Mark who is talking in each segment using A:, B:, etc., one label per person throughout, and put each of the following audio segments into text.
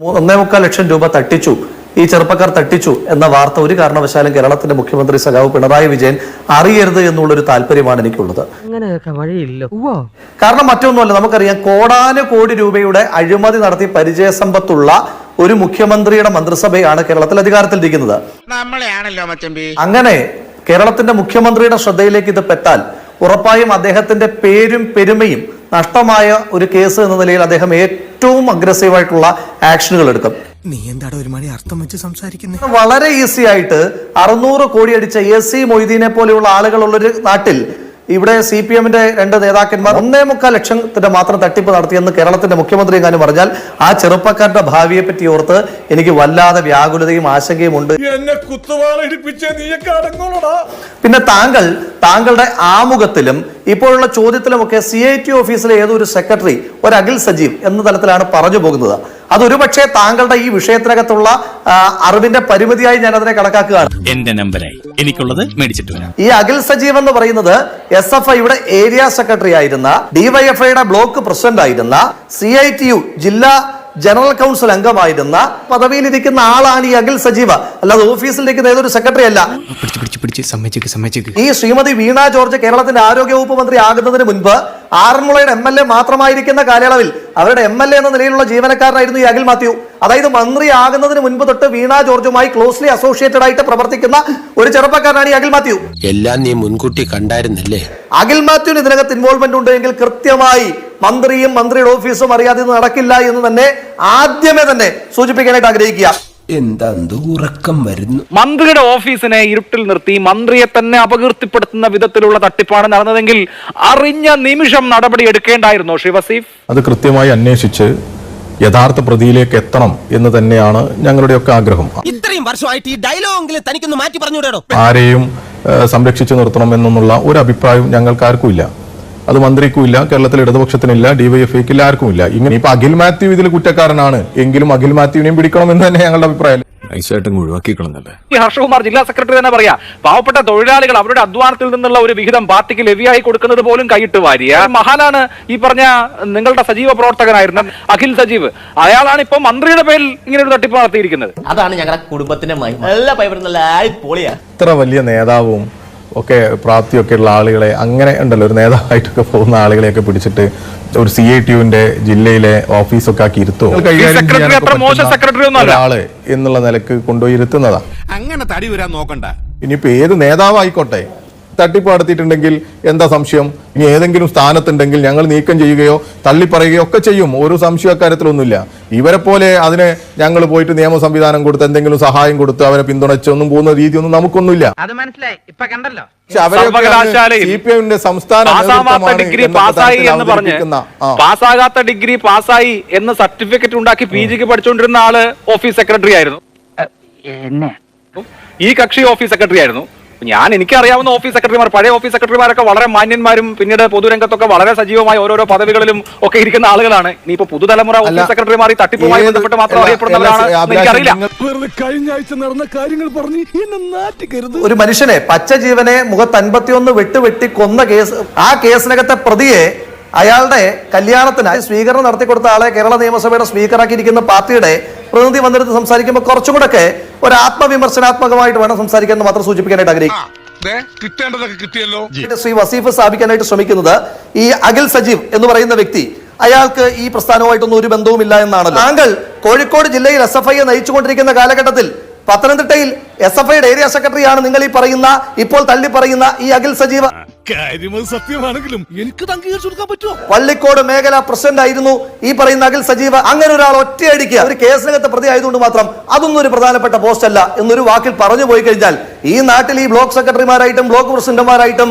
A: ഒന്നേ മുക്കാൽ ലക്ഷം രൂപ തട്ടിച്ചു. ഈ ചെറുപ്പക്കാർ തട്ടിച്ചു എന്ന വാർത്ത ഒരു കാരണവശാലും കേരളത്തിന്റെ മുഖ്യമന്ത്രി സഖാവ് പിണറായി വിജയൻ അറിയരുത് എന്നുള്ളൊരു താല്പര്യമാണ് എനിക്കുള്ളത്. കാരണം മറ്റൊന്നുമല്ല നമുക്കറിയാം കോടാനു കോടി രൂപയുടെ അഴിമതി നടത്തി പരിചയസമ്പത്തുള്ള ഒരു മുഖ്യമന്ത്രിയുടെ മന്ത്രിസഭയാണ് കേരളത്തിൽ അധികാരത്തിലിരിക്കുന്നത്.
B: ഇരിക്കുന്നത്
A: അങ്ങനെ കേരളത്തിന്റെ മുഖ്യമന്ത്രിയുടെ ശ്രദ്ധയിലേക്ക് ഇത് പെട്ടാൽ ഉറപ്പായും അദ്ദേഹത്തിന്റെ പേരും പെരുമയും നഷ്ടമായ ഒരു കേസ് എന്ന നിലയിൽ അദ്ദേഹം ഏറ്റവും അഗ്രസീവായിട്ടുള്ള ആക്ഷനുകൾ എടുക്കും.
C: നീ എന്താടാ ഒരു മണി അർത്ഥം വെച്ച് സംസാരിക്കുന്നത്
A: വളരെ ഈസി ആയിട്ട് അറുന്നൂറ് കോടി അടിച്ച എസ് സി മൊയ്തീനെ പോലെയുള്ള ആളുകളുള്ളൊരു നാട്ടിൽ ഇവിടെ സി പി എമ്മിന്റെ രണ്ട് നേതാക്കന്മാർ ഒന്നേ മുക്കാൽ ലക്ഷത്തിന്റെ മാത്രം തട്ടിപ്പ് നടത്തിയെന്ന് കേരളത്തിന്റെ മുഖ്യമന്ത്രി എങ്ങാനും പറഞ്ഞാൽ ആ ചെറുപ്പക്കാരുടെ ഭാവിയെ പറ്റി ഓർത്ത് എനിക്ക് വല്ലാതെ വ്യാകുലതയും ആശങ്കയും ഉണ്ട്. പിന്നെ താങ്കൾ താങ്കളുടെ ആമുഖത്തിലും ഇപ്പോഴുള്ള ചോദ്യത്തിലുമൊക്കെ സി ഐ ടി ഓഫീസിലെ ഏതൊരു സെക്രട്ടറി ഒരു അഖിൽ സജീവ് എന്ന തലത്തിലാണ് പറഞ്ഞു പോകുന്നത്. അതൊരുപക്ഷെ താങ്കളുടെ ഈ വിഷയത്തിനകത്തുള്ള അറിവിന്റെ പരിമിതിയായി ഞാൻ അതിനെ കണക്കാക്കുകയാണ്.
D: എന്റെ നമ്പറായി എനിക്കുള്ളത് മേടിച്ചിട്ട് വരാം
A: ഈ അഖിൽ സജീവ് എന്ന് പറയുന്നത് എസ് എഫ് ഐയുടെ ഏരിയ സെക്രട്ടറി ആയിരുന്ന ഡിവൈഎഫ്ഐയുടെ ബ്ലോക്ക് പ്രസിഡന്റ് ആയിരുന്ന സി ഐ ടി യു ജില്ലാ ജനറൽ കൗൺസിൽ അംഗമായിരുന്ന പദവിയിലിരിക്കുന്ന ആളാണ് ഈ അഖിൽ സജീവ. അല്ലാതെ ഓഫീസിലിരിക്കുന്ന ഏതൊരു സെക്രട്ടറി അല്ല.
C: പിടിച്ച് പിടിച്ച് പിടിച്ച് സമ്മതിച്ചു സമ്മതിച്ചു
A: ഈ ശ്രീമതി വീണ ജോർജ് കേരളത്തിന്റെ ആരോഗ്യ വകുപ്പ് മന്ത്രി ആകുന്നതിന് മുൻപ് ആറന്മുളയുടെ എം എൽ എ മാത്രമായിരിക്കുന്ന കാലയളവിൽ അവരുടെ എം എൽ എ എന്ന നിലയിലുള്ള ജീവനക്കാരനായിരുന്നു ഈ അഖിൽ മാത്യു. അതായത് മന്ത്രി ആകുന്നതിന് മുൻപ് തൊട്ട് വീണ ജോർജുമായി ക്ലോസ്ലി അസോസിയേറ്റഡ് ആയിട്ട് പ്രവർത്തിക്കുന്ന ഒരു ചെറുപ്പക്കാരനാണ് ഈ അഖിൽ മാത്യു.
E: എല്ലാം നീ മുൻകൂട്ടി കണ്ടായിരുന്നില്ലേ?
A: അഖിൽ മാത്യുവിന് ഇതിനകത്ത് ഇൻവോൾവ്മെന്റ് ഉണ്ട് എങ്കിൽ കൃത്യമായി മന്ത്രിയും മന്ത്രിയുടെ ഓഫീസും അറിയാതെ നടക്കില്ല എന്ന് തന്നെ ആദ്യമേ തന്നെ സൂചിപ്പിക്കാനായിട്ട് ആഗ്രഹിക്കുക.
E: എന്താ ഉറക്കം വരുന്നു?
F: മന്ത്രിയുടെ ഓഫീസിനെ ഇരുട്ടിൽ നിർത്തി മന്ത്രിയെ തന്നെ അപകീർത്തിപ്പെടുത്തുന്ന വിധത്തിലുള്ള തട്ടിപ്പാണ് നടന്നതെങ്കിൽ അറിഞ്ഞ നിമിഷം നടപടി എടുക്കേണ്ടായിരുന്നോ ശിവസീഫ് വസീഫ്
G: അത് കൃത്യമായി അന്വേഷിച്ച് യഥാർത്ഥ പ്രതിയിലേക്ക് എത്തണം എന്ന് തന്നെയാണ് ഞങ്ങളുടെ ഒക്കെ ആഗ്രഹം.
C: ഇത്രയും വർഷമായിട്ട് ഈ ഡയലോഗെങ്കിലും തനിക്കൊന്ന് മാറ്റി പറഞ്ഞു
G: ആരെയും സംരക്ഷിച്ചു നിർത്തണം എന്നുള്ള ഒരു അഭിപ്രായം ഞങ്ങൾക്ക് ആർക്കും ഇല്ല. അത് മന്ത്രിക്കും ഇല്ല കേരളത്തിലെ ഇടതുപക്ഷത്തിനില്ല ഡിവൈഎഫ്ഐക്ക് ഇല്ല ആർക്കും ഇല്ല ഇങ്ങനെ ഇപ്പൊ അഖിൽ മാത്യു ഇതിൽ കുറ്റക്കാരനാണ്. എങ്കിലും അഖിൽ മാത്യുവിനെയും പിടിക്കണം എന്ന് തന്നെ ഞങ്ങളുടെ അഭിപ്രായം.
F: ഈ ഹർഷകുമാർ ജില്ലാ സെക്രട്ടറി തന്നെ പറയാ പാവപ്പെട്ട തൊഴിലാളികൾ അവരുടെ അധ്വാനത്തിൽ നിന്നുള്ള ഒരു വിഹിതം പാർട്ടിക്ക് ലഭ്യമായി കൊടുക്കുന്നത് പോലും കൈയിട്ട് വാരിയ മഹാനാണ് ഈ പറഞ്ഞ നിങ്ങളുടെ സജീവ പ്രവർത്തകനായിരുന്ന അഖിൽ സജീവ്. അയാളാണ് ഇപ്പൊ മന്ത്രിയുടെ പേരിൽ ഇങ്ങനെ ഒരു തട്ടിപ്പ് നടത്തിയിരിക്കുന്നത്.
H: അതാണ് ഞങ്ങളുടെ കുടുംബത്തിന്റെ നല്ല അടിപൊളിയാ
G: ഇത്ര വലിയ നേതാവും ഒക്കെ പ്രാപ്തിയൊക്കെ ഉള്ള ആളുകളെ അങ്ങനെ ഉണ്ടല്ലോ ഒരു നേതാവായിട്ടൊക്കെ പോകുന്ന ആളുകളെയൊക്കെ പിടിച്ചിട്ട് ഒരു സി ഐ ടിയുവിന്റെ ജില്ലയിലെ ഓഫീസൊക്കെ ആക്കി ഇരുത്തോ. ഒരാൾ എന്നുള്ള നിലയ്ക്ക് കൊണ്ടുപോയി ഇരുത്തുന്നതാ.
B: അങ്ങനെ തടി വരാൻ നോക്കണ്ട.
G: ഇനിയിപ്പോ ഏത് നേതാവായിക്കോട്ടെ? തട്ടിപ്പ് നടത്തിയിട്ടുണ്ടെങ്കിൽ എന്താ സംശയം? ഇനി ഏതെങ്കിലും സ്ഥാനത്തുണ്ടെങ്കിൽ ഞങ്ങൾ നീക്കം ചെയ്യുകയോ തള്ളിപ്പറയുകയോ ഒക്കെ ചെയ്യും. ഒരു സംശയ അക്കാര്യത്തിലൊന്നുമില്ല. ഇവരെ പോലെ അതിന് ഞങ്ങൾ പോയിട്ട് നിയമ സംവിധാനം കൊടുത്ത് എന്തെങ്കിലും സഹായം കൊടുത്ത് അവരെ പിന്തുണച്ചൊന്നും പോകുന്ന രീതിയൊന്നും നമുക്കൊന്നുമില്ല.
I: അത് മനസ്സിലായി. ഇപ്പൊ കണ്ടല്ലോ?
F: സർവകലാശാലയിൽ പാസ്സാവാത്ത ഡിഗ്രി പാസ്സായി എന്ന് പറഞ്ഞ് പാസ്സാകാത്ത ഡിഗ്രി പാസ്സായി എന്ന് സർട്ടിഫിക്കറ്റ് ഉണ്ടാക്കി പി ജിക്ക് പഠിച്ചുകൊണ്ടിരുന്ന ആൾ ഓഫീസ് സെക്രട്ടറി ആയിരുന്നു.
I: എന്നെ.
F: ഈ കക്ഷി ഓഫീസ് സെക്രട്ടറി ആയിരുന്നു. ഞാൻ എനിക്കറിയാവുന്ന ഓഫീസ് സെക്രട്ടറിമാർ പഴയ ഓഫീസ് സെക്രട്ടറിമാരൊക്കെ വളരെ മാന്യന്മാരും പിന്നീട് പൊതുരംഗത്തൊക്കെ വളരെ സജീവമായി ഓരോരോ പദവികളിലും ഒക്കെ ഇരിക്കുന്ന ആളുകളാണ്. ഇനിയിപ്പോ പുതുതലമുറ ഓഫീസ് സെക്രട്ടറിമാർ ഈ തട്ടിപ്പുമായി ബന്ധപ്പെട്ട് മാത്രം അറിയപ്പെടുന്നവരാണ് എനിക്കറിയില്ല.
B: കഴിഞ്ഞ ആഴ്ച നടന്ന കാര്യങ്ങൾ പറഞ്ഞ്
A: ഒരു മനുഷ്യനെ പച്ച ജീവനെ മുഖത്ത് അൻപത്തിയൊന്ന് വെട്ടുവെട്ടി കൊന്ന കേസ് ആ കേസിനകത്തെ പ്രതിയെ അയാളുടെ കല്യാണത്തിന് സ്വീകരണം നടത്തി കൊടുത്ത ആളെ കേരള നിയമസഭയുടെ സ്പീക്കറാക്കിയിരിക്കുന്ന പാർട്ടിയുടെ പ്രതിനിധി വന്നിരുന്ന് സംസാരിക്കുമ്പോൾ കുറച്ചും കൂടെ ഒക്കെ ഒരു ആത്മവിമർശനാത്മകമായിട്ട് വേണം സംസാരിക്കാൻ മാത്രം സൂചിപ്പിക്കാനായിട്ട് ആഗ്രഹിക്കും
B: കിട്ടേണ്ടതൊക്കെ കിട്ടിയല്ലോ.
A: ശ്രീ വസീഫ് സ്ഥാപിക്കാനായിട്ട് ശ്രമിക്കുന്നത് ഈ അഖിൽ സജീവ് എന്ന് പറയുന്ന വ്യക്തി. അയാൾക്ക് ഈ പ്രസ്ഥാനവുമായിട്ടൊന്നും ഒരു ബന്ധവുമില്ല എന്നാണ് താങ്കൾ കോഴിക്കോട് ജില്ലയിൽ എസ് എഫ് ഐയെ നയിച്ചുകൊണ്ടിരിക്കുന്ന കാലഘട്ടത്തിൽ പത്തനംതിട്ടയിൽ എസ് എഫ് ഐയുടെ ഏരിയ സെക്രട്ടറിയാണ് നിങ്ങൾ ഈ പറയുന്ന ഇപ്പോൾ തള്ളി പറയുന്ന ഈ അഖിൽ സജീവ്
B: കാര്യമത് സത്യമാണെങ്കിലും എനിക്ക് അംഗീകരിച്ചു കൊടുക്കാൻ പറ്റുമോ?
A: പള്ളിക്കോട് മേഖല പ്രസിഡന്റ് ആയിരുന്നു ഈ പറയുന്ന അഖിൽ സജീവ് അങ്ങനെ ഒരാൾ ഒറ്റയടിക്ക് ഒരു കേസിനകത്ത് പ്രതി ആയതുകൊണ്ട് മാത്രം അതൊന്നും ഒരു പ്രധാനപ്പെട്ട പോസ്റ്റ് അല്ല എന്നൊരു വാക്കിൽ പറഞ്ഞു പോയി കഴിഞ്ഞാൽ ഈ നാട്ടിൽ ഈ ബ്ലോക്ക് സെക്രട്ടറിമാരായിട്ടും ബ്ലോക്ക് പ്രസിഡന്റുമാരായിട്ടും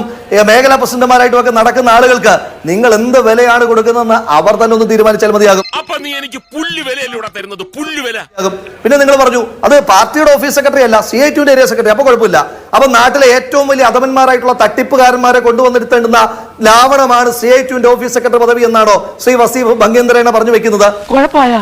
A: മേഖലാ പ്രസിഡന്റുമാരായിട്ടും ഒക്കെ നടക്കുന്ന ആളുകൾക്ക് നിങ്ങൾ എന്ത് വിലയാണ് കൊടുക്കുന്നതെന്ന് അവർ തന്നെ ഒന്ന് തീരുമാനിച്ചാൽ മതിയാകും.
B: അപ്പൊ നീ എനിക്ക് പുല്ല് വിലയിലൂടെ തരുന്നത്? പുല്ല് വില.
A: പിന്നെ നിങ്ങൾ പറഞ്ഞു അത് പാർട്ടിയുടെ ഓഫീസ് സെക്രട്ടറി അല്ല സി ഐ ടുവിന്റെ ഏരിയ സെക്രട്ടറി അപ്പൊ കുഴപ്പമില്ല. അപ്പൊ നാട്ടിലെ ഏറ്റവും വലിയ അധമന്മാരായിട്ടുള്ള തട്ടിപ്പുകാരന്മാരെ കൊണ്ടുവന്നിരുത്തേണ്ടുന്ന ലാവണമാണ് സി ഐ ടുവിന്റെ ഓഫീസ് സെക്രട്ടറി പദവി എന്നാണോ ശ്രീ വസീഫ് ഭംഗേന്ദ്രേണ പറഞ്ഞു വെക്കുന്നത്?
I: കുഴപ്പമായ?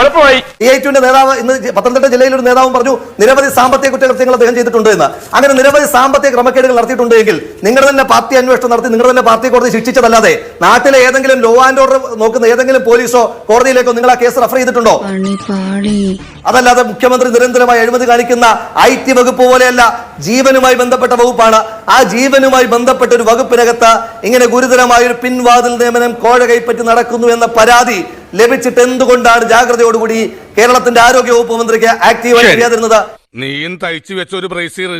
F: കുഴപ്പമായി
A: ഡി ഐ ടുവിന്റെ നേതാവ് ഇന്ന് പത്തനംതിട്ട ജില്ലയിൽ ഒരു നേതാവും പറഞ്ഞു നിരവധി സാമ്പത്തിക കുറ്റകൃത്യങ്ങൾ അദ്ദേഹം ചെയ്തിട്ടുണ്ട് എന്ന്. അങ്ങനെ നിരവധി സാമ്പത്തിക ക്രമക്കേടുകൾ നടത്തിയിട്ടുണ്ട് എങ്കിൽ നിങ്ങളുടെ തന്നെ പാർട്ടി അന്വേഷണം നടത്തി നിങ്ങളുടെ തന്നെ പാർട്ടി കോടതി ശിക്ഷിച്ചതല്ലാതെ നാട്ടിലെ ഏതെങ്കിലും ലോ ആൻഡ് ഓർഡർ നോക്കുന്ന ഏതെങ്കിലും പോലീസോ കോടതിയിലേക്കോ നിങ്ങൾ ആ കേസ് റഫർ ചെയ്തിട്ടുണ്ടോ? അതല്ലാതെ മുഖ്യമന്ത്രി നിരന്തരമായി അഴിമതി കാണിക്കുന്ന ഐ ടി വകുപ്പ് പോലെയല്ല ജീവനുമായി ബന്ധപ്പെട്ട വകുപ്പാണ്. ആ ജീവനുമായി ബന്ധപ്പെട്ട ഒരു വകുപ്പിനകത്ത് ഇങ്ങനെ ഗുരുതരമായ ഒരു പിൻവാതിൽ നിയമനം കോഴ കൈപ്പറ്റി നടക്കുന്നു എന്ന പരാതി ലഭിച്ചിട്ട് എന്തുകൊണ്ടാണ് ജാഗ്രതയോടുകൂടി കേരളത്തിന്റെ ആരോഗ്യ വകുപ്പ് മന്ത്രിക്ക് ആക്റ്റീവായി. ചെയ്യാതിരുന്നത്
B: നീയും തയ്ച്ചു വെച്ച ഒരു ബ്രേസീർ